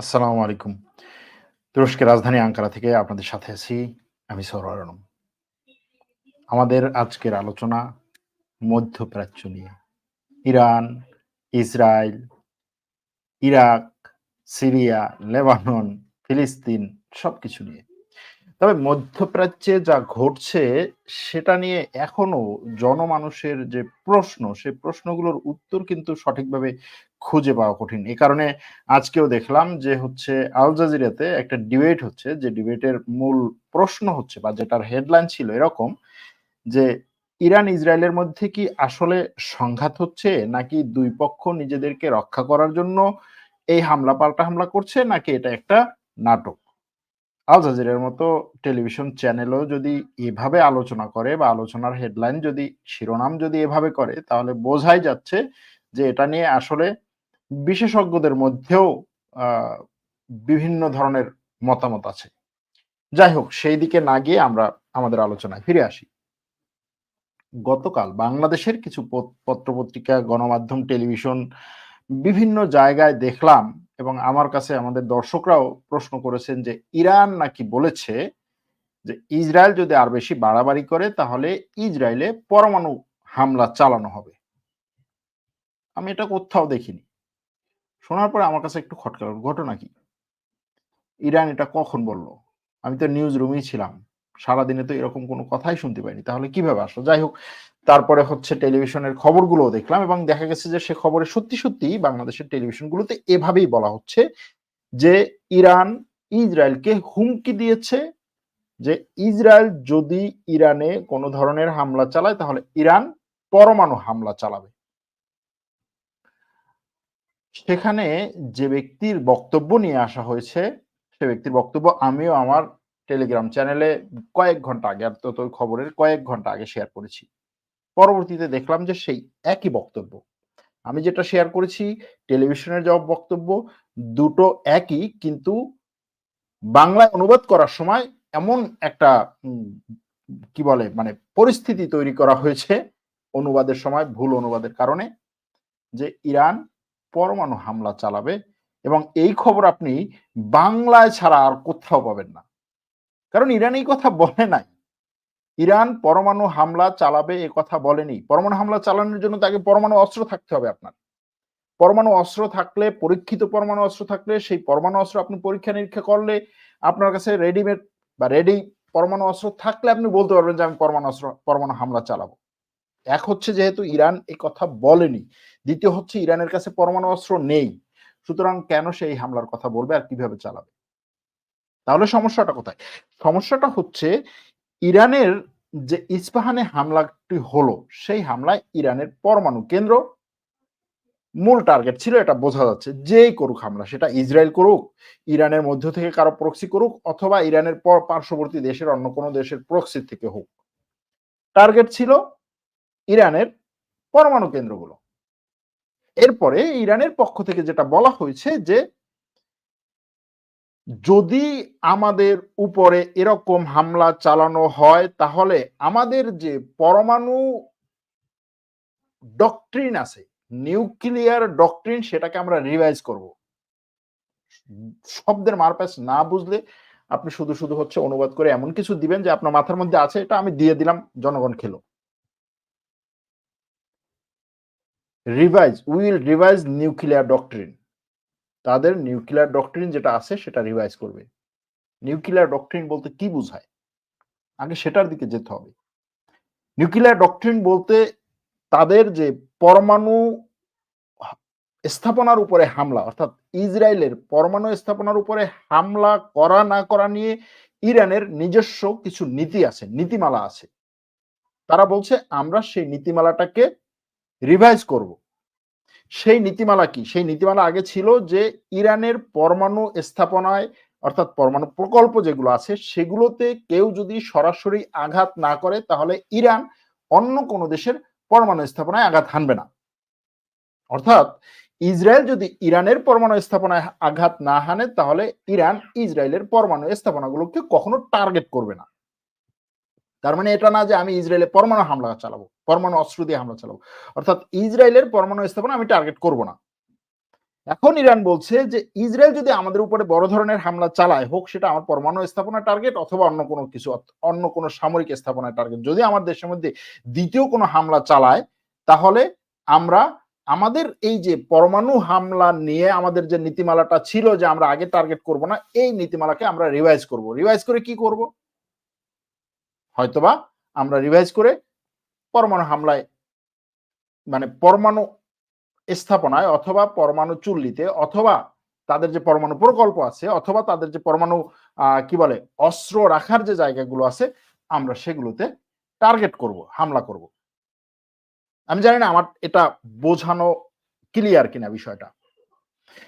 আসসালামু আলাইকুম। তুরস্কের রাজধানী আঙ্কারা থেকে আপনাদের সাথে আছি আমি সৌরম। আমাদের আজকের আলোচনা মধ্যপ্রাচ্য নিয়ে। Iran, Israel, Iraq, Syria, Lebanon, ফিলিস্তিন সবকিছু নিয়ে। তবে মধ্যপ্রাচ্যে যা ঘটছে সেটা নিয়ে এখনও জনমানুষের যে প্রশ্ন, সেই প্রশ্নগুলোর উত্তর কিন্তু সঠিকভাবে খুঁজে পাওয়া কঠিন। এ কারণে আজকেও দেখলাম যে হচ্ছে আল জাজিরাতে একটা ডিবেট হচ্ছে যে ডিবেটের মূল প্রশ্ন হচ্ছে বা যেটার হেডলাইন ছিল এরকম যে ইরান ইসরায়েলের মধ্যে কি আসলে সংঘাত হচ্ছে নাকি দুই পক্ষ নিজেদেরকে রক্ষা করার জন্য এই হামলা পাল্টা হামলা করছে নাকি এটা একটা নাটক আল জাজিরার মতো টেলিভিশন চ্যানেলও যদি এভাবে আলোচনা করে বা আলোচনার হেডলাইন যদি, শিরোনাম যদি এভাবে করে, তাহলে বোঝাই যাচ্ছে যে এটা নিয়ে আসলে বিশেষজ্ঞদের মধ্যেও বিভিন্ন ধরনের মতামত আছে। যাই হোক, সেই দিকে না গিয়ে আমরা আমাদের আলোচনায় ফিরে আসি। গতকাল বাংলাদেশের কিছু পত- পত্রপত্রিকা, গণমাধ্যম, টেলিভিশন বিভিন্ন জায়গায় দেখলাম এবং আমার কাছে আমাদের দর্শকরাও প্রশ্ন করেছেন যে, ইরান নাকি বলেছে যে, ইসরায়েল যদি আর বেশি বাড়াবাড়ি করে, তাহলে ইসরায়েলে পরমাণু হামলা চালানো হবে। আমি এটা কোথাও দেখিনি। শোনার পরে আমার কাছে একটু খটকা ঘটনা কি? ইরান এটা কখন বলল? আমি তো নিউজ রুমেই ছিলাম। সারাদিনে তো এরকম কোনো কথাই শুনতে পাইনি। তাহলে কীভাবে আসলো? যাই হোক তারপরে হচ্ছে টেলিভিশনের খবরগুলো দেখলাম এবং দেখা গেছে যে সে খবরে সত্যি সত্যি বাংলাদেশের টেলিভিশনগুলোতে এভাবেই বলা হচ্ছে যে ইরান ইসরায়েলকে হুমকি দিয়েছে যে ইসরায়েল যদি ইরানে কোনো ধরনের হামলা চালায়, তাহলে ইরান পরমাণু হামলা চালাবে। সেখানে যে ব্যক্তির বক্তব্য নিয়ে আসা হয়েছে, সে ব্যক্তির বক্তব্য আমিও আমার টেলিগ্রাম চ্যানেলে কয়েক ঘণ্টা আগে খবরের কয়েক ঘণ্টা আগে শেয়ার করেছি। পরবর্তীতে দেখলাম যে সেই একই বক্তব্য। আমি যেটা শেয়ার করেছি টেলিভিশনের জবাব বক্তব্য, দুটো একই কিন্তু বাংলায় অনুবাদ করার সময় এমন একটা কি বলে মানে পরিস্থিতি তৈরি করা হয়েছে অনুবাদের সময়, ভুল অনুবাদের কারণে, যে ইরান পরমাণু হামলা চালাবে এবং এই খবর আপনি বাংলায় ছাড়া আর কোথাও পাবেন না। কারণ ইরান এই কথা বলে নাই। ইরান পরমাণু হামলা চালাবে এ কথা বলেনি। পরমাণু হামলা চালানোর জন্য তাকে পরমাণু অস্ত্র থাকতে হবে আপনার। পরমাণু অস্ত্র থাকলে, পরীক্ষিত পরমাণু অস্ত্র থাকলে, সেই পরমাণু অস্ত্র আপনি পরীক্ষা নিরীক্ষা করলে আপনার কাছে রেডিমেড বা রেডি পরমাণু অস্ত্র থাকলে আপনি বলতে পারবেন যে আমি পরমাণু অস্ত্র, পরমাণু হামলা চালাবো। এক হচ্ছে যেহেতু ইরান এই কথা বলেনি, দ্বিতীয় হচ্ছে ইরানের কাছে পরমাণু অস্ত্র নেই। সুতরাং কেন সেই হামলার কথা বলবে আর কীভাবে চালাবে? তাহলে সমস্যাটা কোথায়? সমস্যাটা হচ্ছে ইরানের যে ইস্পাহানে হামলাটি হলো, সেই হামলায় ইরানের পরমাণু কেন্দ্র মূল টার্গেট ছিল, এটা বোঝা যাচ্ছে, যেই করুক হামলা, সেটা ইসরায়েল করুক, ইরানের মধ্য থেকে কারও প্রক্সি করুক, অথবা ইরানের পর পার্শ্ববর্তী দেশের অন্য কোনো দেশের প্রক্সি থেকে হোক। টার্গেট ছিল ইরানের পরমাণু কেন্দ্রগুলো। এরপরে ইরানের পক্ষ থেকে যেটা বলা হয়েছে যে যদি আমাদের উপরে এরকম হামলা চালানো হয়, তাহলে আমাদের যে পরমাণু ডকট্রিন আছে নিউক্লিয়ার ডকট্রিন সেটাকে আমরা রিভাইজ করব। শব্দের মারপ্যাচ না বুঝলে আপনি শুধু শুধু হচ্ছে অনুবাদ করে এমন কিছু দিবেন যে আপনার মাথার মধ্যে আছে, এটা আমি দিয়ে দিলাম, জনগণ খেলো। Revise will revise nuclear doctrine তাদের নিউক্লিয়ার ডকট্রিন যেটা আছে সেটা রিভাইজ করবে। নিউক্লিয়ার ডকট্রিন বলতে কি বোঝায়? আগে সেটার দিকে যেতে হবে। নিউক্লিয়ার ডকট্রিন বলতে তাদের যে পরমাণু স্থাপনার উপরে হামলা, অর্থাৎ ইসরায়েলের পরমাণু স্থাপনার উপরে হামলা করা না করা নিয়ে ইরানের নিজস্ব কিছু নীতি আছে, নীতিমালা আছে। তারা বলছে, আমরা সেই নীতিমালাটাকে রিভাইজ করব। সেই নীতিমালা কি? সেই নীতিমালা আগে ছিল যে ইরানের পরমাণু স্থাপনায়, অর্থাৎ পরমাণু প্রকল্প যেগুলো আছে, সেগুলোতে কেউ যদি সরাসরি আঘাত না করে, তাহলে ইরান অন্য কোনো দেশের পরমাণু স্থাপনায় আঘাত হানবে না। অর্থাৎ ইসরায়েল যদি ইরানের পরমাণু স্থাপনায় আঘাত না হানে, তাহলে ইরান ইসরায়েলের পরমাণু স্থাপনাগুলোকে কখনো টার্গেট করবে না। তার মানে এটা না যে আমি ইসরায়েলে পরমাণু হামলা চালাবো, পরমাণু অস্ত্র দিয়ে হামলা চালাবো। অর্থাৎ ইসরায়েলের পরমাণু স্থাপনা আমি টার্গেট করব না। এখন ইরান বলছে যে ইসরায়েল যদি আমাদের উপরে বড় ধরনের হামলা চালায়, হোক সেটা আমার পরমাণু স্থাপনা টার্গেট অথবা অন্য কোনো কিছু, অন্য কোনো সামরিক স্থাপনা টার্গেট যদি আমার দেশের মধ্যে দ্বিতীয় কোনো হামলা চালায়, তাহলে আমরা, আমাদের এই যে পরমাণু হামলা নিয়ে আমাদের যে নীতিমালাটা ছিল যে আমরা আগে টার্গেট করব না, এই নীতিমালাকে আমরা রিভাইজ করব। রিভাইজ করে কি করব? হয়তোবা আমরা রিভাইজ করে পরমাণু হামলায় মানে পরমাণু স্থাপনায় অথবা পরমাণু চুল্লিতে অথবা তাদের যে পরমাণু প্রকল্প আছে অথবা তাদের যে পরমাণু কি বলে, অস্ত্র রাখার যে জায়গাগুলো আছে, আমরা সেগুলোতে টার্গেট করব, হামলা করব। আমি জানি না, আমার এটা বোঝানো ক্লিয়ার কিনা বিষয়টা।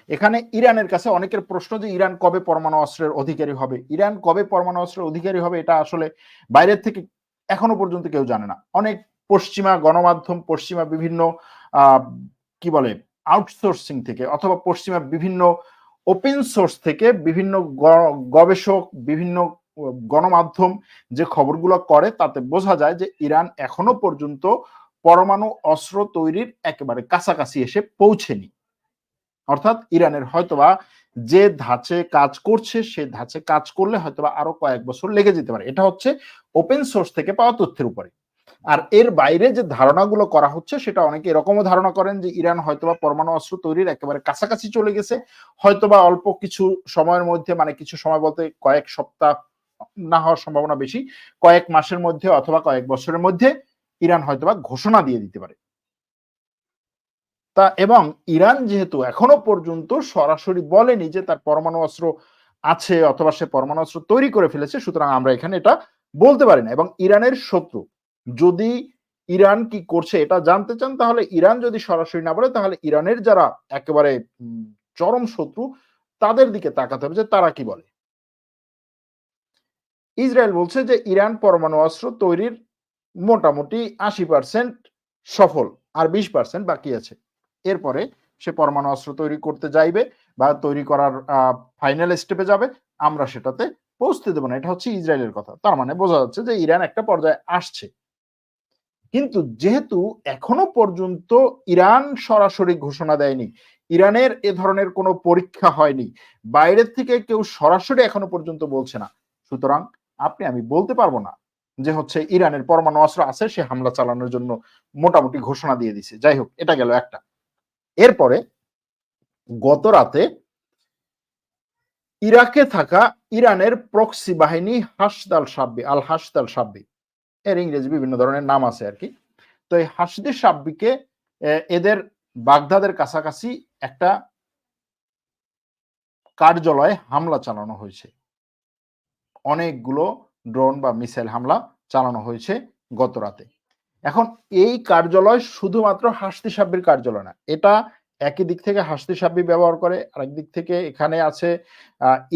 এখানে ইরানের কাছে অনেকের প্রশ্ন যে ইরান কবে পরমাণু অস্ত্রের অধিকারী হবে? ইরান কবে পরমাণু অস্ত্রের অধিকারী হবে এটা আসলে বাইরের থেকে এখনও পর্যন্ত কেউ জানে না। অনেক পশ্চিমা গণমাধ্যম, পশ্চিমা বিভিন্ন কি বলে আউটসোর্সিং থেকে অথবা পশ্চিমা বিভিন্ন ওপেন সোর্স থেকে বিভিন্ন গবেষক, বিভিন্ন গণমাধ্যম যে খবরগুলো করে তাতে বোঝা যায় যে ইরান এখনও পর্যন্ত পরমাণু অস্ত্র তৈরির একেবারে কাছাকাছি এসে পৌঁছেনি। অর্থাৎ ইরানের হয়তোবা যে ধাঁচে কাজ করছে, সে ধাঁচে কাজ করলে হয়তোবা আরও কয়েক বছর লেগে যেতে পারে। এটা হচ্ছে ওপেন সোর্স থেকে পাওয়া তথ্যের উপরে। আর এর বাইরে যে ধারণাগুলো করা হচ্ছে, সেটা অনেকে এরকমও ধারণা করেন যে ইরান হয়তোবা পরমাণু অস্ত্র তৈরির একেবারে কাছাকাছি চলে গেছে। হয়তোবা অল্প কিছু সময়ের মধ্যে মানে কিছু সময় বলতে কয়েক সপ্তাহ না হওয়ার সম্ভাবনা বেশি, কয়েক মাসের মধ্যে অথবা কয়েক বছরের মধ্যে ইরান হয়তোবা ঘোষণা দিয়ে দিতে পারে। তা এবং ইরান যেহেতু এখনও পর্যন্ত সরাসরি বলেনি যে তার পরমাণু অস্ত্র আছে অথবা সে পরমাণু অস্ত্র তৈরি করে ফেলেছে, সুতরাং আমরা এখানে এটা বলতে পারি না এবং ইরানের শত্রু। যদি ইরান কি করছে এটা জানতে চান, তাহলে ইরান যদি সরাসরি না বলে, তাহলে ইরানের যারা একেবারে চরম শত্রু, তাদের দিকে তাকাতে হবে যে তারা কি বলে। ইসরায়েল বলছে যে ইরান পরমাণু অস্ত্র তৈরির মোটামুটি আশি পার্সেন্ট সফল, আর বিশ পার্সেন্ট বাকি আছে। এরপরে সে পরমাণু অস্ত্র তৈরি করতে যাইবে বা তৈরি করার ফাইনাল স্টেপে যাবে, আমরা সেটাতে পৌঁছতে দেবো না। এটা হচ্ছে ইসরায়েলের কথা। তার মানে বোঝা যাচ্ছে যে ইরান একটা পর্যায়ে আসছে। কিন্তু যেহেতু এখনও পর্যন্ত ইরান সরাসরি ঘোষণা দেয়নি, ইরানের এ ধরনের কোনো পরীক্ষা হয়নি, বাইরের থেকে কেউ সরাসরি এখনও পর্যন্ত বলছে না। সুতরাং আপনি, আমি বলতে পারব না যে হচ্ছে ইরানের পরমাণু অস্ত্র আছে, সে হামলা চালানোর জন্য মোটামুটি ঘোষণা দিয়ে দিছে। যাই হোক, এটা গেল একটা। এরপরে গত রাতে ইরাকে থাকা ইরানের প্রক্সি বাহিনী হাসদাল সাব্বি, আল হাসদাল সাব্বি, এর ইংরেজি বিভিন্ন ধরনের নাম আছে আর কি। তো এই হাসদি সাব্বিকে এদের বাগদাদের কাছাকাছি একটা কার্যালয়ে হামলা চালানো হয়েছে। অনেকগুলো ড্রোন বা মিসাইল হামলা চালানো হয়েছে গত রাতে। এখন এই কার্যালয় শুধুমাত্র হাসতি কার্যালয় না, এটা একই দিক থেকে হাসতি ব্যবহার করে, আরেক দিক থেকে এখানে আছে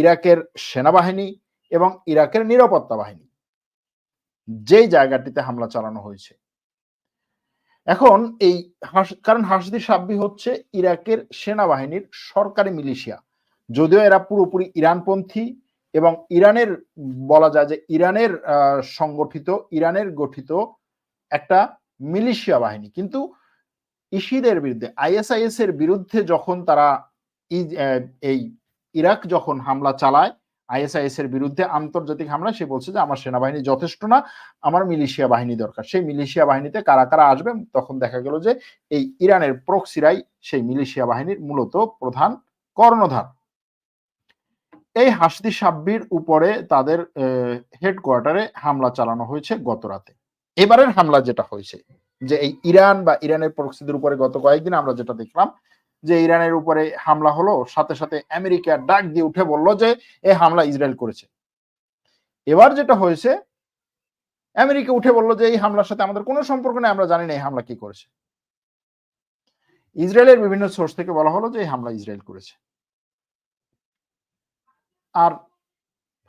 ইরাকের সেনাবাহিনী এবং ইরাকের নিরাপত্তা বাহিনী। যেই জায়গাটিতে হামলা চালানো হয়েছে। এখন এই কারণ হাসদি সাব্বি হচ্ছে ইরাকের সেনাবাহিনীর সরকারি মিলিশিয়া। যদিও এরা পুরোপুরি ইরানপন্থী এবং ইরানের বলা যায় যে ইরানের সংগঠিত, ইরানের গঠিত একটা মিলিশিয়া বাহিনী। কিন্তু ইসিদের বিরুদ্ধে আইএসআইএস এর বিরুদ্ধে যখন তারা এই ইরাক যখন হামলা চালায় আইএসআইএস এর বিরুদ্ধে আন্তর্জাতিক হামলা, সে বলছে যে, আমার সেনাবাহিনী যথেষ্ট না, আমার মিলিশিয়া বাহিনী দরকার। সেই মিলিশিয়া বাহিনীতে কারা কারা আসবে, তখন দেখা গেল যে, এই ইরানের প্রক্সিরাই সেই মিলিশিয়া বাহিনীর মূলত প্রধান কর্ণধার। এই হাসদি সাব্বির উপরে তাদের হেডকোয়ার্টারে হামলা চালানো হয়েছে গত রাতে। এবারের হামলা যেটা হয়েছে, যে এই ইরান বা ইরানের প্রক্সিদের উপরে গত কয়েকদিন আমরা যেটা দেখলাম, যে ইরানের উপরে হামলা হলো, সাথে সাথে আমেরিকা ডাক দিয়ে উঠে বলল যে এই হামলা ইসরায়েল করেছে। এবার যেটা হয়েছে, আমেরিকা উঠে বলল যে এই হামলার সাথে আমাদের কোনো সম্পর্ক নেই, আমরা জানি না এই হামলা কি করেছে। ইসরায়েলের বিভিন্ন সোর্স থেকে বলা হলো যে এই হামলা ইসরায়েল করেছে। আর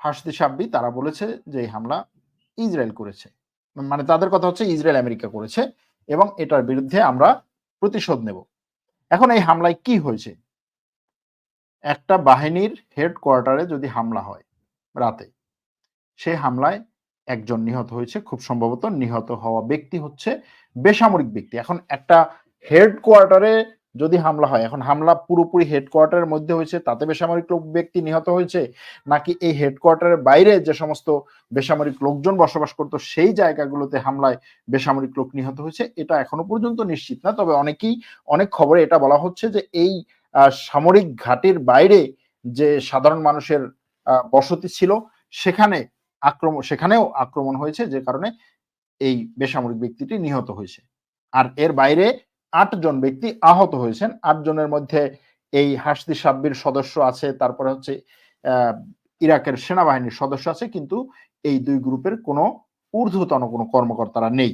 ফাঁসদি সাব্বি তারা বলেছে যে এই হামলা ইসরায়েল করেছে। মানে তাদের কথা হচ্ছে ইসরায়েল আমেরিকা করেছে এবং এটার বিরুদ্ধে আমরা প্রতিশোধ নেব। এখন এই হামলায় কি হয়েছে? একটা বাহিনীর হেডকোয়ার্টারে যদি হামলা হয় রাতে, সে হামলায় একজন নিহত হয়েছে, খুব সম্ভবত নিহত হওয়া ব্যক্তি হচ্ছে বেসামরিক ব্যক্তি। এখন একটা হেডকোয়ার্টারে যদি হামলা হয়, এখন হামলা পুরোপুরি হেডকোয়ার্টারের মধ্যে হয়েছে, তাতে বেসামরিক লোক, ব্যক্তি নিহত হয়েছে, নাকি এই হেডকোয়ার্টারের বাইরে যে সমস্ত বেসামরিক লোকজন বসবাস করতো, সেই জায়গাগুলোতে হামলায় বেসামরিক লোক নিহত হয়েছে, এটা এখনও পর্যন্ত নিশ্চিত না। তবে অনেকেই অনেক খবরে এটা বলা হচ্ছে যে এই সামরিক ঘাটির বাইরে যে সাধারণ মানুষের বসতি ছিল, সেখানে আক্রমণ সেখানেও আক্রমণ হয়েছে, যে কারণে এই বেসামরিক ব্যক্তিটি নিহত হয়েছে। আর এর বাইরে আট জন ব্যক্তি আহত হয়েছেন। আট জনের মধ্যে এই হাসদি সাব্বির সদস্য আছে, তারপরে হচ্ছে ইরাকের সেনাবাহিনীর সদস্য আছে, কিন্তু এই দুই গ্রুপের কোনো ঊর্ধ্বতন কোনো কর্মকর্তারা নেই।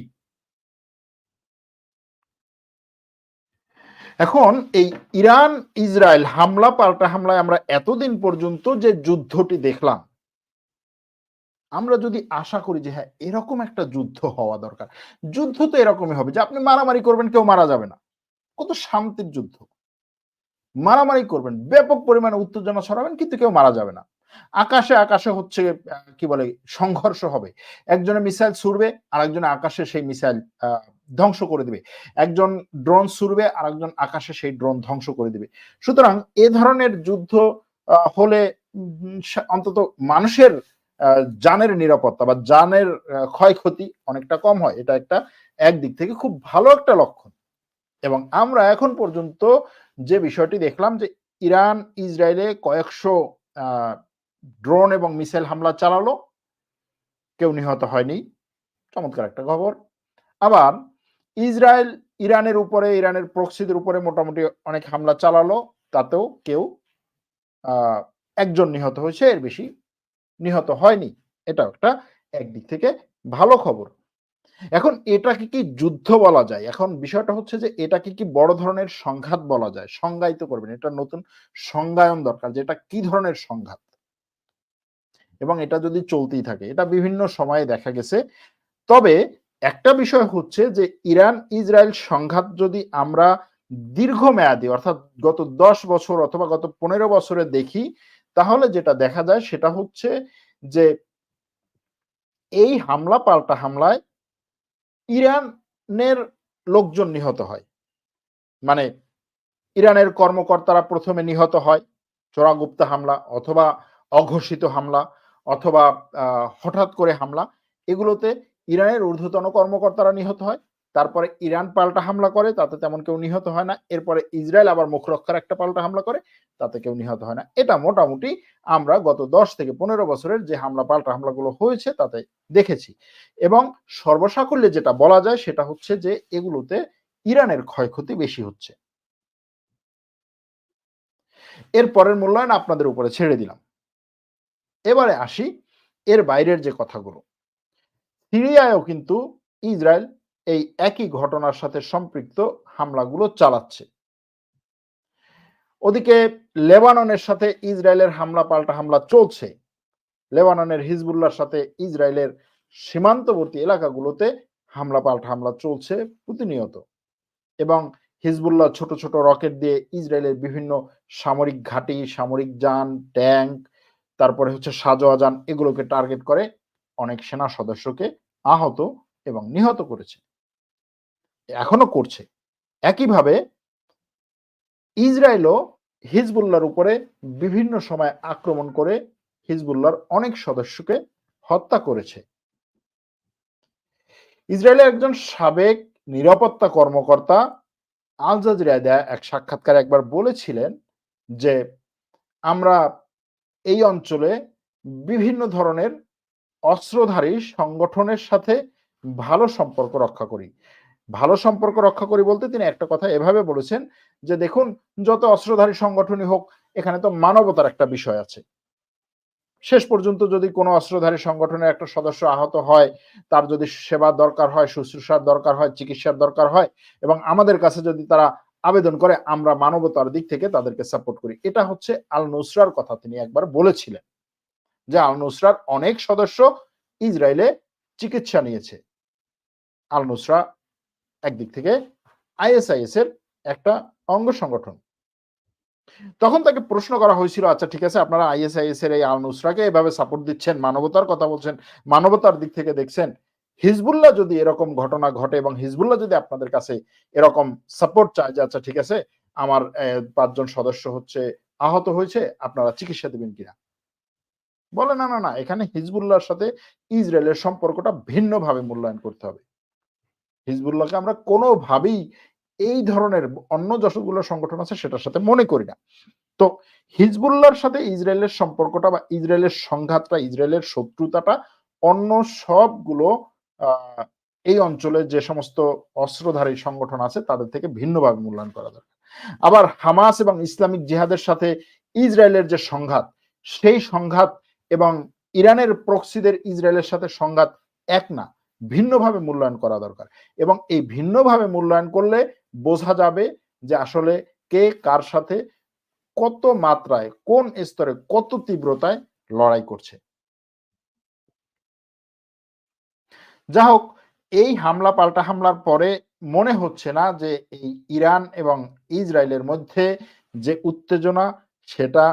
এখন এই ইরান ইসরায়েল হামলা, পাল্টা হামলায় আমরা এতদিন পর্যন্ত যে যুদ্ধটি দেখলাম আমরা যদি আশা করি যে হ্যাঁ এরকম একটা যুদ্ধ হওয়া দরকার, যুদ্ধ তো এরকমই হবে যে, আপনি মারামারি করবেন, কেউ মারা যাবে না। কত শান্তির যুদ্ধ। মারামারি করবেন, ব্যাপক পরিমাণে উত্তেজনা ছড়াবেন, কিন্তু কেউ মারা যাবে না। আকাশে আকাশে হচ্ছে কি বলে, সংঘর্ষ হবে। একজনে মিসাইল ছুড়বে আর একজনে আকাশে সেই মিসাইল ধ্বংস করে দিবে। একজন ড্রোন ছুড়বে আর একজন আকাশে সেই ড্রোন ধ্বংস করে দিবে। সুতরাং এ ধরনের যুদ্ধ হলে অন্তত মানুষের জানের নিরাপত্তা বা জানের ক্ষয়ক্ষতি অনেকটা কম হয়। এটা একটা একদিক থেকে খুব ভালো একটা লক্ষণ। এবং আমরা এখন পর্যন্ত যে বিষয়টি দেখলাম যে ইরান, ইসরায়েলে কয়েকশো ড্রোন এবং মিসাইল হামলা চালালো, কেউ নিহত হয়নি। চমৎকার একটা খবর। আবার ইসরায়েল, ইরানের উপরে, ইরানের প্রক্সিদের উপরে মোটামুটি অনেক হামলা চালালো, তাতেও কেউ একজন নিহত হয়েছে, এর বেশি নিহত হয়নি। এটা একটা একদিক থেকে ভালো খবর। এখন এটাকে কি যুদ্ধ বলা যায়? এখন বিষয়টা হচ্ছে যে এটাকে কি বড় ধরনের সংঘাত বলা যায়? সংজ্ঞায়িত করবেন। এটা নতুন সংজ্ঞায়ন দরকার যে এটা কি ধরনের সংঘাত? এবং এটা যদি চলতেই থাকে, এটা বিভিন্ন সময়ে দেখা গেছে। তবে একটা বিষয় হচ্ছে যে ইরান ইসরায়েল সংঘাত যদি আমরা দীর্ঘমেয়াদী, অর্থাৎ গত দশ বছর অথবা গত পনেরো বছরে দেখি তাহলে যেটা দেখা যায় সেটা হচ্ছে যে এই হামলা পাল্টা হামলায় ইরানের লোকজন নিহত হয়। মানে ইরানের কর্মকর্তারা প্রথমে নিহত হয় চোরাগুপ্তা হামলা অথবা অঘোষিত হামলা অথবা হঠাৎ করে হামলা। এগুলোতে ইরানের ঊর্ধ্বতন কর্মকর্তারা নিহত হয়। তারপরে ইরান পাল্টা হামলা করে, তাতে তেমন কেউ নিহত হয় না। এরপরে ইসরায়েল আবার মুখ রক্ষার একটা পাল্টা হামলা করে, তাতে কেউ নিহত হয় না। এটা মোটামুটি আমরা গত দশ থেকে পনেরো বছরের যে হামলা, পাল্টা হামলাগুলো হয়েছে, তাতে দেখেছি। এবং সর্বসাকল্যে যেটা বলা যায়, সেটা হচ্ছে যে এগুলোতে ইরানের ক্ষয়ক্ষতি বেশি হচ্ছে। এর পরের মূল্যায়ন আপনাদের উপরে ছেড়ে দিলাম। এবারে আসি এর বাইরের যে কথাগুলো। সিরিয়ায়ও কিন্তু ইসরায়েল এই একই ঘটনার সাথে সম্পৃক্ত হামলাগুলো চালাচ্ছে। ওদিকে লেবাননের সাথে ইসরায়েলের হামলা পাল্টা হামলা চলছে। লেবাননের হিজবুল্লার সাথে ইসরায়েলের সীমান্তবর্তী এলাকাগুলোতে হামলা পাল্টা হামলা চলছে প্রতিনিয়ত এবং হিজবুল্লাহ ছোট ছোট রকেট দিয়ে ইসরায়েলের বিভিন্ন সামরিক ঘাঁটি, সামরিক যান ট্যাঙ্ক তারপরে হচ্ছে সাজোয়া যান এগুলোকে টার্গেট করে অনেক সেনা সদস্যকে আহত এবং নিহত করেছে। এখনও করছে। একইভাবে ইসরায়েলও হিজবুল্লার উপরে বিভিন্ন সময় আক্রমণ করে হিজবুল্লার অনেক সদস্যকে হত্যা করেছে। ইসরায়েলের একজন সাবেক নিরাপত্তা কর্মকর্তা আল জাজিরা দেয়া এক সাক্ষাৎকার একবার বলেছিলেন যে, আমরা এই অঞ্চলে বিভিন্ন ধরনের অস্ত্রধারী সংগঠনের সাথে ভালো সম্পর্ক রক্ষা করি। ভালো সম্পর্ক রক্ষা করি বলতে তিনি একটা কথা এভাবে বলেছেন যে দেখুন, যত অস্ত্রধারী সংগঠনই হোক, এখানে তো মানবতার একটা বিষয় আছে। শেষ পর্যন্ত যদি কোনো অস্ত্রধারী সংগঠনের একটা সদস্য আহত হয়, তার যদি সেবা দরকার হয়, শুশ্রূষার দরকার হয়, চিকিৎসার দরকার হয় এবং আমাদের কাছে যদি তারা আবেদন করে, আমরা মানবতার দিক থেকে তাদেরকে সাপোর্ট করি। এটা হচ্ছে আল নুসরার কথা তিনি একবার বলেছিলেন যে আল নুসরার অনেক সদস্য ইসরায়েলে চিকিৎসা নিয়েছে। আল নুসরা একদিক থেকে আইএসআইএস এর একটা অঙ্গ সংগঠন। তখন তাকে প্রশ্ন করা হয়েছিল আচ্ছা ঠিক আছে, আপনারা আইএসআইএস এর এই আল নুসরাকে এভাবে সাপোর্ট দিচ্ছেন, মানবতার কথা বলছেন, মানবতার দিক থেকে দেখছেন, হিজবুল্লাহ যদি এরকম ঘটনা ঘটে এবং হিজবুল্লাহ যদি আপনাদের কাছে এরকম সাপোর্ট চায় যে আচ্ছা ঠিক আছে, আমার পাঁচজন সদস্য হচ্ছে, আহত হয়েছে, আপনারা চিকিৎসা দেবেন কিনা? বলে, না না না, এখানে হিজবুল্লাহর সাথে ইসরায়েলের সম্পর্কটা ভিন্নভাবে মূল্যায়ন করতে হবে। হিজবুল্লাহকে আমরা কোনোভাবেই এই ধরনের অন্য যতগুলো সংগঠন আছে সেটার সাথে মনে করি না। তো হিজবুল্লাহর সাথে ইসরায়েলের সম্পর্কটা বা ইসরায়েলের সংঘাতটা, ইসরায়েলের শত্রুতাটা অন্য সবগুলো এই অঞ্চলে যে সমস্ত অস্ত্রধারী সংগঠন আছে তাদের থেকে ভিন্নভাবে মূল্যায়ন করা দরকার। আবার হামাস এবং ইসলামিক জিহাদের সাথে ইসরায়েলের যে সংঘাত, সেই সংঘাত এবং ইরানের প্রক্সিদের ইসরায়েলের সাথে সংঘাত এক না। ভিন্নভাবে মূল্যায়ন করা দরকার। এবং এই ভিন্নভাবে মূল্যায়ন করলে বোঝা যাবে যে আসলে কে কার সাথে কত মাত্রায়, কোন স্তরে কত তীব্রতায় লড়াই করছে। যা হোক, এই হামলা পাল্টা হামলার পরে মনে হচ্ছে না যে এই ইরান এবং ইসরায়েলের মধ্যে যে উত্তেজনা, সেটা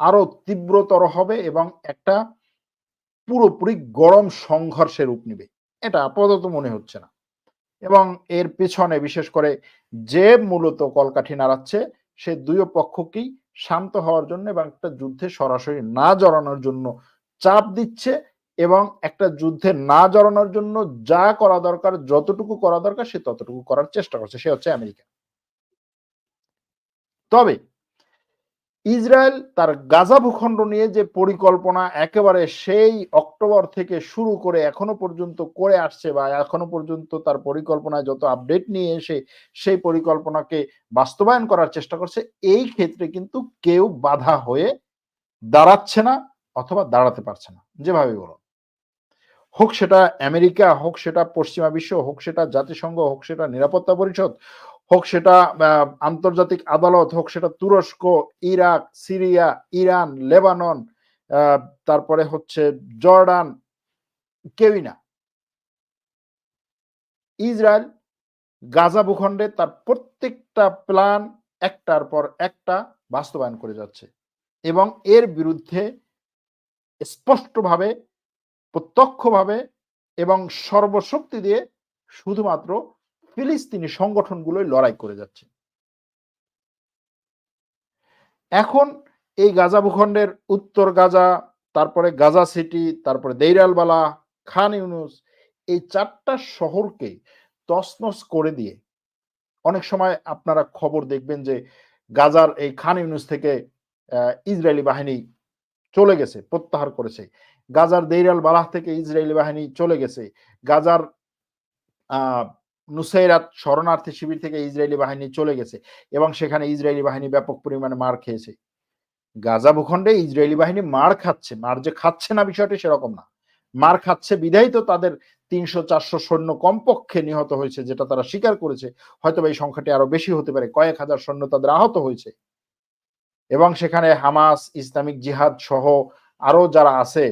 আরও তীব্রতর হবে এবং একটা পুরোপুরি গরম সংঘর্ষের রূপ নিবে। এটা আপাতত মনে হচ্ছে না। এবং এর পেছনে বিশেষ করে যে মূলত কলকাঠি নাড়াচ্ছে, সে দুই পক্ষকেই শান্ত হওয়ার জন্য এবং একটা যুদ্ধে সরাসরি না জড়ানোর জন্য চাপ দিচ্ছে এবং একটা যুদ্ধে না জড়ানোর জন্য যা করা দরকার, যতটুকু করা দরকার, সে ততটুকু করার চেষ্টা করছে। সে হচ্ছে আমেরিকা। তবে ইসরায়েল তার গাজা ভূখণ্ড নিয়ে যে পরিকল্পনা একেবারে সেই অক্টোবর থেকে শুরু করে এখনও পর্যন্ত করে আসছে বা এখনও পর্যন্ত তার পরিকল্পনায় যত আপডেট নিয়ে এসে সেই পরিকল্পনাকে বাস্তবায়ন করার চেষ্টা করছে, এই ক্ষেত্রে কিন্তু কেউ বাধা হয়ে দাঁড়াচ্ছে না অথবা দাঁড়াতে পারছে না। যেভাবে বলো হোক সেটা আমেরিকা, হোক সেটা পশ্চিমা বিশ্ব, হোক সেটা জাতিসংঘ, হোক সেটা নিরাপত্তা পরিষদ হোক সেটা আন্তর্জাতিক আদালত হোক, সেটা তুরস্ক, ইরাক, সিরিয়া, ইরান, লেবানন তারপরে হচ্ছে জর্ডান, কেউই না। ইসরায়েল, গাজা ভূখণ্ডে তার প্রত্যেকটা প্ল্যান একটার পর একটা বাস্তবায়ন করে যাচ্ছে এবং এর বিরুদ্ধে স্পষ্টভাবে, প্রত্যক্ষভাবে এবং সর্বশক্তি দিয়ে শুধুমাত্র ফিলিস্তিনি সংগঠনগুলোই লড়াই করে যাচ্ছে। এখন এই গাজা ভূখণ্ডের উত্তর গাজা, তারপরে গাজা সিটি, তারপরে দেইরালবালা, খান ইউনুস, এই চারটা শহরকে তসনস করে দিয়ে অনেক সময় আপনারা খবর দেখবেন যে গাজার এই খান ইউনুস থেকে ইসরায়েলি বাহিনী চলে গেছে, প্রত্যাহার করেছে। গাজার দেইরাল বালাহ থেকে ইসরায়েলি বাহিনী চলে গেছে। গাজার নুসাইরাত শরণার্থী শিবির থেকে ইসরায়েলি বাহিনী চলে গেছে এবং সেখানে ইসরায়েলি বাহিনী ব্যাপক পরিমাণে মার খেয়েছে। গাজা ভূখণ্ডে ইসরায়েলি বাহিনী মার খাচ্ছে, মার যে খাচ্ছে না বিষয়টি সেরকম না। মার খাচ্ছে বিধাই তো তাদের তিনশো চারশো সৈন্য কমপক্ষে নিহত হয়েছে, যেটা তারা স্বীকার করেছে। হয়তো এই সংখ্যাটি আরও বেশি হতে পারে, কয়েক হাজার সৈন্য তাদের আহত হয়েছে। এবং সেখানে হামাস, ইসলামিক জিহাদ সহ আরও যারা আছে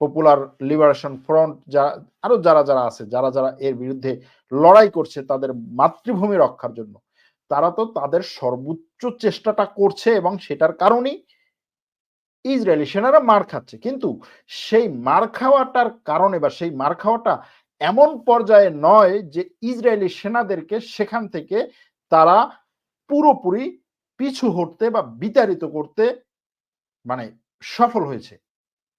পপুলার লিবারেশন ফ্রন্ট যা, আরও যারা যারা আছে, যারা যারা এর বিরুদ্ধে লড়াই করছে তাদের মাতৃভূমি রক্ষার জন্য, তারা তো তাদের সর্বোচ্চ চেষ্টাটা করছে এবং সেটার কারণেই ইসরায়েলি সেনারা মার খাচ্ছে। কিন্তু সেই মার খাওয়াটার কারণে বা সেই মার খাওয়াটা এমন পর্যায়ে নয় যে ইসরায়েলি সেনাদেরকে সেখান থেকে তারা পুরোপুরি পিছু হটতে বা বিতাড়িত করতে মানে সফল হয়েছে।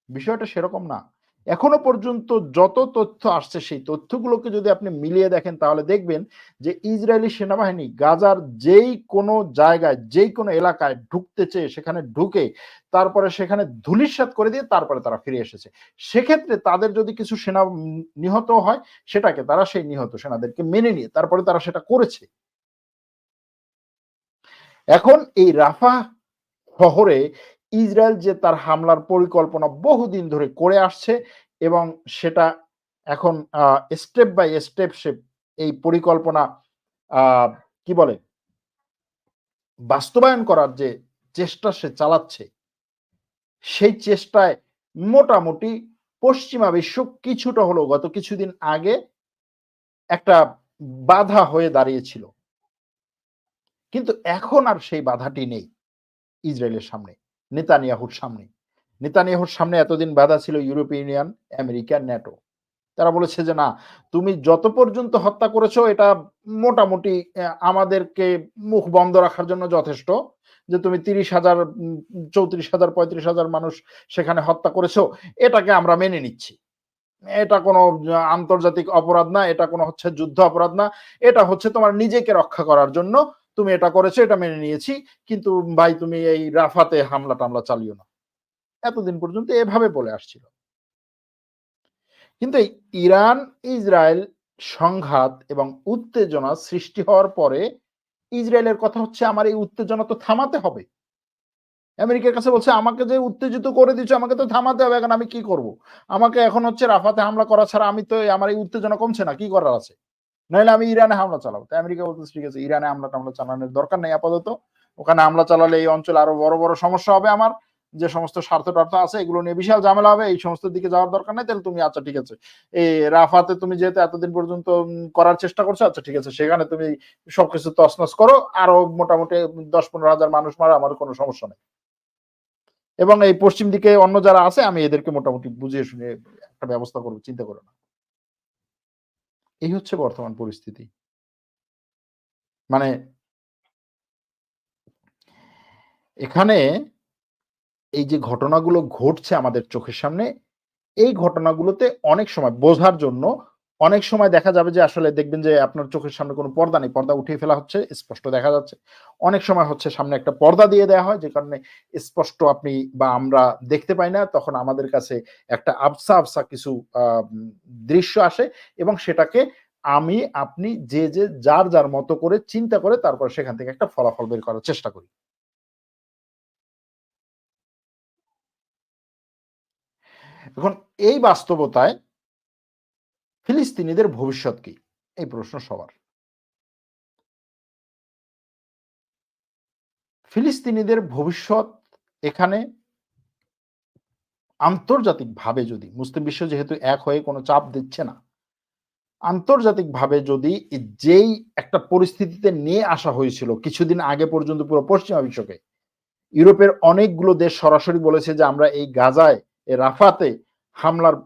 বিষয়টা সেরকম না। এখনও পর্যন্ত যত তথ্য আসছে সেই তথ্যগুলোকে যদি আপনি মিলিয়ে দেখেন, তাহলে দেখবেন যে ইসরায়েলি সেনাবাহিনী গাজার যেই কোনো জায়গায়, যেই কোনো এলাকায় ঢুকতে চেয়ে সেখানে ঢুকে তারপরে সেখানে ধুলিস্বাদ করে দিয়ে তারপরে তারা ফিরে এসেছে। সেক্ষেত্রে তাদের যদি কিছু সেনা নিহত হয়, সেটাকে তারা সেই নিহত সেনাদেরকে মেনে নিয়ে তারপরে তারা সেটা করেছে। এখন এই রাফা শহরে ইসরায়েল যে তার হামলার পরিকল্পনা বহুদিন ধরে করে আসছে এবং সেটা এখন স্টেপ বাই স্টেপ সে এই পরিকল্পনা কি বলে? বাস্তবায়ন করার যে চেষ্টা সে চালাচ্ছে, সেই চেষ্টায় মোটামুটি পশ্চিমা বিশ্ব কিছুটা হলো গত কিছুদিন আগে একটা বাধা হয়ে দাঁড়িয়েছিল। কিন্তু এখন আর সেই বাধাটি নেই ইসরায়েলের সামনে। নেতানিয়াহুর সামনে। নেতানিয়াহুর সামনে এতদিন বাধা ছিল ইউরোপীয় ইউনিয়ন আমেরিকা, ন্যাটো। তারা বলেছে যে, না, তুমি যত পর্যন্ত হত্যা করেছ, এটা মোটামুটি আমাদেরকে মুখ বন্ধ রাখার জন্য যথেষ্ট। যে, তুমি তিরিশ হাজার চৌত্রিশ হাজার, পঁয়ত্রিশ হাজার মানুষ সেখানে হত্যা করেছ, এটাকে আমরা মেনে নিচ্ছি। এটা কোনো আন্তর্জাতিক অপরাধ না, এটা কোনো হচ্ছে যুদ্ধ অপরাধ না, এটা হচ্ছে তোমার নিজেকে রক্ষা করার জন্য তুমি এটা করেছ, এটা মেনে নিয়েছি, কিন্তু ভাই তুমি এই রাফাতে হামলা টামলা চালিও না। এতদিন পর্যন্ত এভাবে বলে আসছিল। কিন্তু ইরান, ইসরায়েল সংঘাত এবং উত্তেজনা সৃষ্টি হওয়ার পরে ইসরায়েলের কথা হচ্ছে, আমার এই উত্তেজনা তো থামাতে হবে। আমেরিকার কাছে বলছে, আমাকে যে উত্তেজিত করে দিচ্ছে আমাকে তো থামাতে হবে, এখন আমি কি করব? আমাকে এখন হচ্ছে রাফাতে হামলা করা ছাড়া আমি তো, আমার এই উত্তেজনা কমছে না, কি করার আছে? নাহলে আমি ইরানে হামলা চালাবো। আমেরিকা বলতেছে, ঠিক আছে, ইরানে হামলা টামলা চালানোর দরকার নেই আপাতত। ওখানে হামলা চালালে এই অঞ্চলে আরও বড় বড় সমস্যা হবে আমার। যে সমস্ত স্বার্থ টার্থ আছে, এগুলো নিয়ে বিশাল ঝামেলা হবে। এই সমস্ত দিকে যাওয়ার দরকার নেই। তাহলে তুমি আচ্ছা ঠিক আছে। এই রাফাতে তুমি যেহেতু এতদিন পর্যন্ত করার চেষ্টা করছ আচ্ছা ঠিক আছে, সেখানে তুমি সবকিছু তসনস করো। আরও মোটামুটি দশ পনেরো হাজার মানুষ মারা, আমার কোনো সমস্যা নেই। এবং এই পশ্চিম দিকে অন্য যারা আছে, আমি এদেরকে মোটামুটি বুঝিয়ে শুনে একটা ব্যবস্থা করব, চিন্তা করো না। এই হচ্ছে বর্তমান পরিস্থিতি। মানে এখানে এই যে ঘটনাগুলো ঘটছে আমাদের চোখের সামনে, এই ঘটনাগুলোতে অনেক সময় বোঝার জন্য অনেক সময় দেখা যাবে যে আসলে দেখবেন যে আপনার চোখের সামনে কোনো পর্দা নেই, পর্দা উঠিয়ে ফেলা হচ্ছে, স্পষ্ট দেখা যাচ্ছে। অনেক সময় হচ্ছে সামনে একটা পর্দা দিয়ে দেওয়া হয়, যে কারণে স্পষ্ট আপনি বা আমরা দেখতে পাই না, তখন আমাদের কাছে একটা আবসা আবসা কিছু দৃশ্য আসে এবং সেটাকে আমি, আপনি যে যে, যার যার মতো করে চিন্তা করে তারপর সেখান থেকে একটা ফলাফল বের করার চেষ্টা করি। এখন এই বাস্তবতায় ফিলিস্তিনিদের ভবিষ্যৎ কি? এই প্রশ্ন সবার। ফিলিস্তিনিদের ভবিষ্যৎ এখানে আন্তর্জাতিকভাবে যদি, মুসলিম বিশ্ব যেহেতু এক হয়ে কোনো চাপ দিচ্ছে না, আন্তর্জাতিকভাবে যদি যেই একটা পরিস্থিতিতে নিয়ে আসা হয়েছিল কিছুদিন আগে পর্যন্ত পুরো পশ্চিমা বিশ্বকে, ইউরোপের অনেকগুলো দেশ সরাসরি বলেছে যে আমরা এই গাজায় রাফাতে হামলার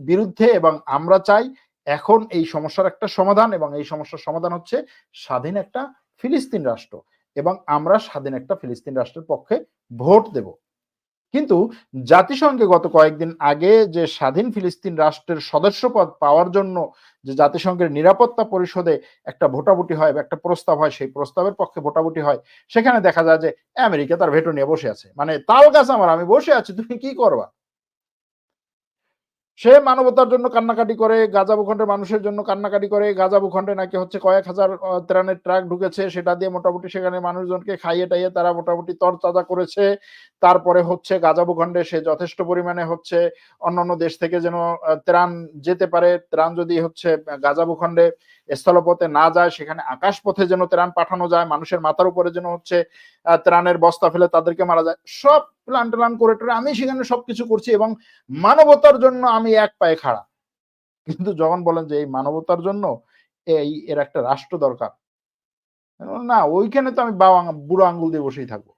বিরুদ্ধে এবং আমরা চাই এখন এই সমস্যার একটা সমাধান এবং এই সমস্যার সমাধান হচ্ছে স্বাধীন একটা ফিলিস্তিন রাষ্ট্র এবং আমরা স্বাধীন একটা ফিলিস্তিন রাষ্ট্রের পক্ষে ভোট দেব। কিন্তু জাতিসংঘে গত কয়েকদিন আগে যে স্বাধীন ফিলিস্তিন রাষ্ট্রের সদস্যপদ পাওয়ার জন্য যে জাতিসংঘের নিরাপত্তা পরিষদে একটা ভোটাভুটি হয় বা একটা প্রস্তাব হয়, সেই প্রস্তাবের পক্ষে ভোটাভুটি হয়, সেখানে দেখা যায় যে আমেরিকা তার ভেটো নিয়ে বসে আছে। মানে তাল গাছ আমার, আমি বসে আছি, তুমি কি করবা? সে মানবতার জন্য কান্নাকাটি করে গাজা ভূখণ্ডের মানুষের জন্য কান্নাকাটি করে। গাজা ভূখণ্ডে নাকি হচ্ছে কয়েক হাজার ত্রাণের ট্রাক ঢুকেছে, সেটা দিয়ে মোটামুটি সেখানে মানুষজনকে খাইয়ে টাইয়ে তারা মোটামুটি তরতাজা করেছে। তারপরে হচ্ছে গাজা ভূখণ্ডে সে যথেষ্ট পরিমাণে হচ্ছে অন্যান্য দেশ থেকে যেন ত্রাণ যেতে পারে। ত্রাণ যদি হচ্ছে গাজা ভূখণ্ডে স্থলপথে না যায়, সেখানে আকাশ পথে যেন ত্রাণ পাঠানো যায়, মানুষের মাথার উপরে যেন হচ্ছে ত্রাণের বস্তা ফেলে তাদেরকে মারা যায়। সব প্লান ট্লান করে টরে আমি সেখানে সবকিছু করছি এবং মানবতার জন্য আমি এক পায়ে খাড়া। কিন্তু যখন বলেন যে এই মানবতার জন্য এই, এর একটা রাষ্ট্র দরকার না, ওইখানে তো আমি বাবা বুড়ো আঙ্গুল দিয়ে বসেই থাকব।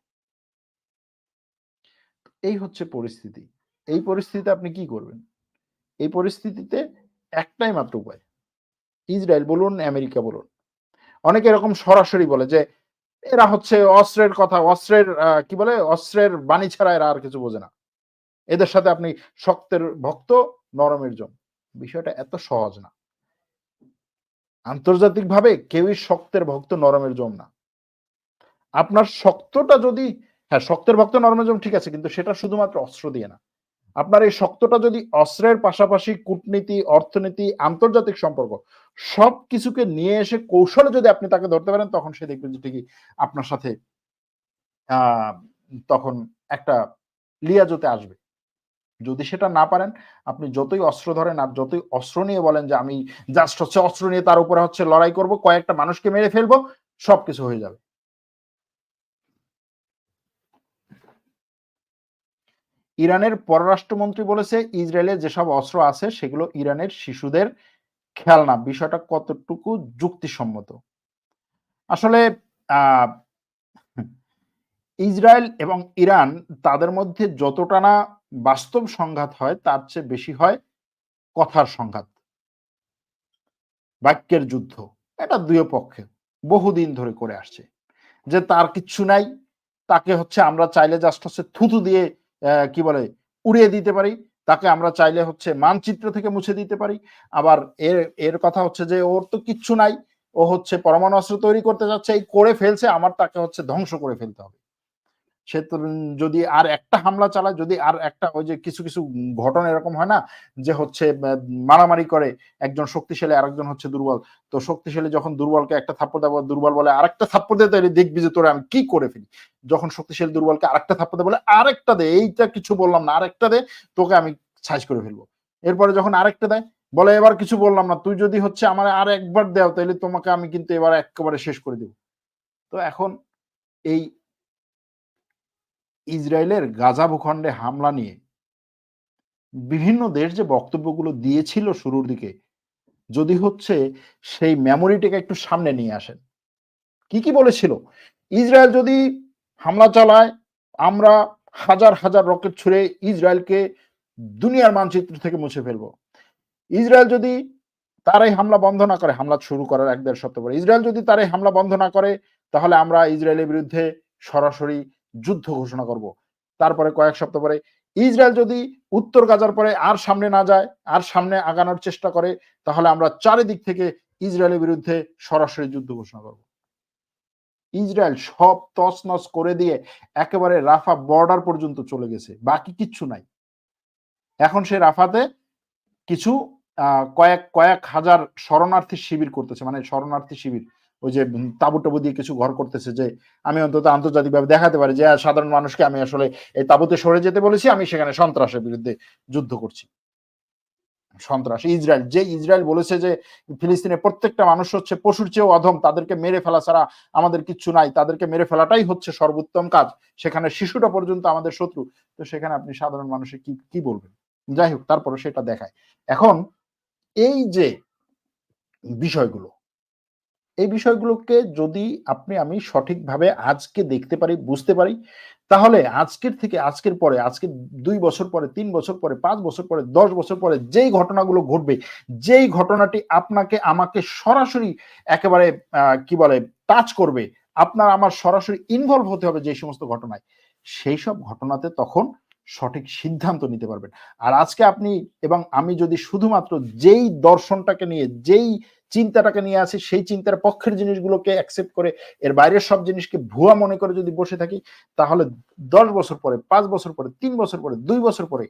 এই হচ্ছে পরিস্থিতি। এই পরিস্থিতিতে আপনি কি করবেন? এই পরিস্থিতিতে একটাই মাত্র উপায়। ইসরায়েল বলুন, আমেরিকা বলুন। অনেকে এরকম সরাসরি বলে যে, এরা হচ্ছে অস্ত্রের কথা, অস্ত্রের কি বলে, অস্ত্রের বাণী ছাড়া এরা আর কিছু বোঝে না। এদের সাথে আপনি শক্তের ভক্ত, নরমের জন। বিষয়টা এত সহজ না। আন্তর্জাতিকভাবে কেউই শক্তের ভক্ত, নরমের জম না। আপনার শক্তটা যদি হ্যাঁ শক্তের ভক্ত, নরমের জম ঠিক আছে, কিন্তু সেটা শুধুমাত্র অস্ত্র দিয়ে না। আপনার এই শক্তটা যদি অস্ত্রের পাশাপাশি কূটনীতি, অর্থনীতি, আন্তর্জাতিক সম্পর্ক সব কিছুকে নিয়ে এসে কৌশলে যদি আপনি তাকে ধরতে পারেন, তখন সে দেখবেন যে ঠিকই আপনার সাথে তখন একটা লিয়াজতে আসবে। যদি সেটা না পারেন, আপনি যতই অস্ত্র ধরেন আর যতই অস্ত্র নিয়ে বলেন যে আমি জাস্ট হচ্ছে অস্ত্র নিয়ে তার উপরে হচ্ছে লড়াই করব, কয়েকটা মানুষকে মেরে ফেলব, সবকিছু হয়ে যাবে। ইরানের পররাষ্ট্রমন্ত্রী বলেছে ইসরায়েলের যেসব অস্ত্র আছে সেগুলো ইরানের শিশুদের খেলনা। বিষয়টা কতটুকু যুক্তিসম্মত? আসলে ইসরায়েল এবং ইরান তাদের মধ্যে যতটা না বাস্তব সংঘাত হয়, তার চেয়ে বেশি হয় কথার সংঘাত। বাক্যের যুদ্ধ। এটা দুই পক্ষে বহুদিন ধরে করে আসছে। যে তার কিচ্ছু নাই, তাকে হচ্ছে আমরা চাইলে জাস্ট হচ্ছে থুতু দিয়ে কি বলে, উড়িয়ে দিতে পারি। তাকে আমরা চাইলে হচ্ছে মানচিত্র থেকে মুছে দিতে পারি। আবার এর এর কথা হচ্ছে যে, ওর তো কিচ্ছু নাই। ও হচ্ছে পরমাণু অস্ত্র তৈরি করতে যাচ্ছে, এই করে ফেলছে, আমার তাকে হচ্ছে ধ্বংস করে ফেলতে হবে। সে যদি আর একটা হামলা চালায়, যদি আর একটা ওই যে কিছু কিছু ঘটনা এরকম হয় না, যে হচ্ছে মারামারি করে একজন শক্তিশালী আরেকজন হচ্ছে দুর্বল, তো শক্তিশালী যখন দুর্বলকে একটা থাপ্পড় দেবো, দুর্বল বলে আরেকটা থাপ্পড় দিয়ে তাহলে দেখবি যে তোরে আমি কি করে ফেলি। যখন শক্তিশালী দুর্বলকে আরেকটা থাপ্পড় দেয় বলে, আরেকটা দে, এইটা কিছু বললাম না, আরেকটা দে, তোকে আমি সাইজ করে ফেলব। এরপরে যখন আরেকটা দেয়, বলে, এবার কিছু বললাম না, তুই যদি হচ্ছে আমার আর একবার দেও, তাহলে তোমাকে আমি কিন্তু এবার একেবারে শেষ করে দেব। তো এখন এই ইসরায়েলের গাজা ভূখণ্ডে হামলা নিয়ে বিভিন্ন দেশ যে বক্তব্যগুলো দিয়েছিল শুরুর দিকে, যদি হচ্ছে সেই মেমোরিটাকে একটু সামনে নিয়ে আসেন। কি কি বলেছিল? ইসরায়েল যদি হামলা চালায়, আমরা হাজার হাজার রকেট ছুড়ে ইসরায়েলকে দুনিয়ার মানচিত্র থেকে মুছে ফেলব। ইসরায়েল যদি তার এই হামলা বন্ধ না করে, হামলা শুরু করার এক দেড় সপ্তাহ পরে, ইসরায়েল যদি তার এই হামলা বন্ধ না করে, তাহলে আমরা ইসরায়েলের বিরুদ্ধে সরাসরি যুদ্ধ ঘোষণা করব। তারপরে কয়েক সপ্তাহ পরে ইসরায়েল যদি উত্তর গাজার পরে আর সামনে না যায়, আর সামনে আগানোর চেষ্টা করে, তাহলে আমরা চারিদিক থেকে ইসরায়েলের বিরুদ্ধে সরাসরি যুদ্ধ ঘোষণা করব। ইসরায়েল সব তছনছ করে দিয়ে একেবারে রাফা বর্ডার পর্যন্ত চলে গেছে, বাকি কিচ্ছু নাই। এখন সে রাফাতে কিছু কয়েক কয়েক হাজার শরণার্থী শিবির করতেছে মানে শরণার্থী শিবির। ওই যে তাঁবু টাবু দিয়ে কিছু ঘর করতেছে যে আমি অন্তত আন্তর্জাতিকভাবে দেখাতে পারি যে সাধারণ মানুষকে আমি আসলে এই তাঁবুতে সরে যেতে বলেছি, আমি সেখানে সন্ত্রাসের বিরুদ্ধে যুদ্ধ করছি। সন্ত্রাস, ইসরায়েল, যে ইসরায়েল বলেছে যে, ফিলিস্তিনের প্রত্যেকটা মানুষ হচ্ছে পশুর চেয়েও অধম, তাদেরকে মেরে ফেলা ছাড়া আমাদের কিচ্ছু নাই, তাদেরকে মেরে ফেলাটাই হচ্ছে সর্বোত্তম কাজ। সেখানে শিশুটা পর্যন্ত আমাদের শত্রু। তো সেখানে আপনি সাধারণ মানুষের কি কি বলবেন? যাই হোক তারপরে সেটা দেখায়। এখন এই যে বিষয়গুলো এই বিষয়গুলোকে যদি আপনি, আমি সঠিকভাবে আজকে দেখতে পারি, বুঝতে পারি, তাহলে আজকের থেকে আজকের পরে, আজকে দুই বছর পরে, তিন বছর পরে, পাঁচ বছর পরে, দশ বছর পরে যেই ঘটনাগুলো ঘটবে, যেই ঘটনাটি আপনাকে, আমাকে সরাসরি একেবারে কি বলে টাচ করবে, আপনার আমার সরাসরি ইনভলভ হতে হবে যে সমস্ত ঘটনায়। সেই সব ঘটনাতে তখন সঠিক সিদ্ধান্ত নিতে পারবেন। আর আজকে আপনি এবং আমি যদি শুধুমাত্র যেই দর্শনটাকে নিয়ে, যেই চিন্তাটাকে নিয়ে আসি, সেই চিন্তার পক্ষের জিনিসগুলোকে অ্যাকসেপ্ট করে, এর বাইরের সব জিনিসকে ভুয়া মনে করে যদি বসে থাকি, তাহলে দশ বছর পরে, পাঁচ বছর পরে, তিন বছর পরে, দুই বছর পরে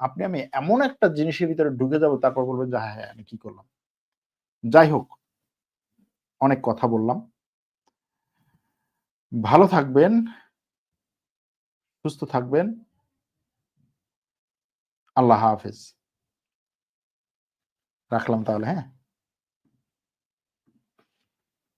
আপনি আমি এমন একটা জিনিসের ভিতরে ঢুকে যাব, তারপর বলবেন যে হ্যাঁ হ্যাঁ আমি কি করলাম? যাই হোক, অনেক কথা বললাম। ভালো থাকবেন, সুস্থ থাকবেন। আল্লাহ হাফেজ রাখলাম তাহলে হ্যাঁ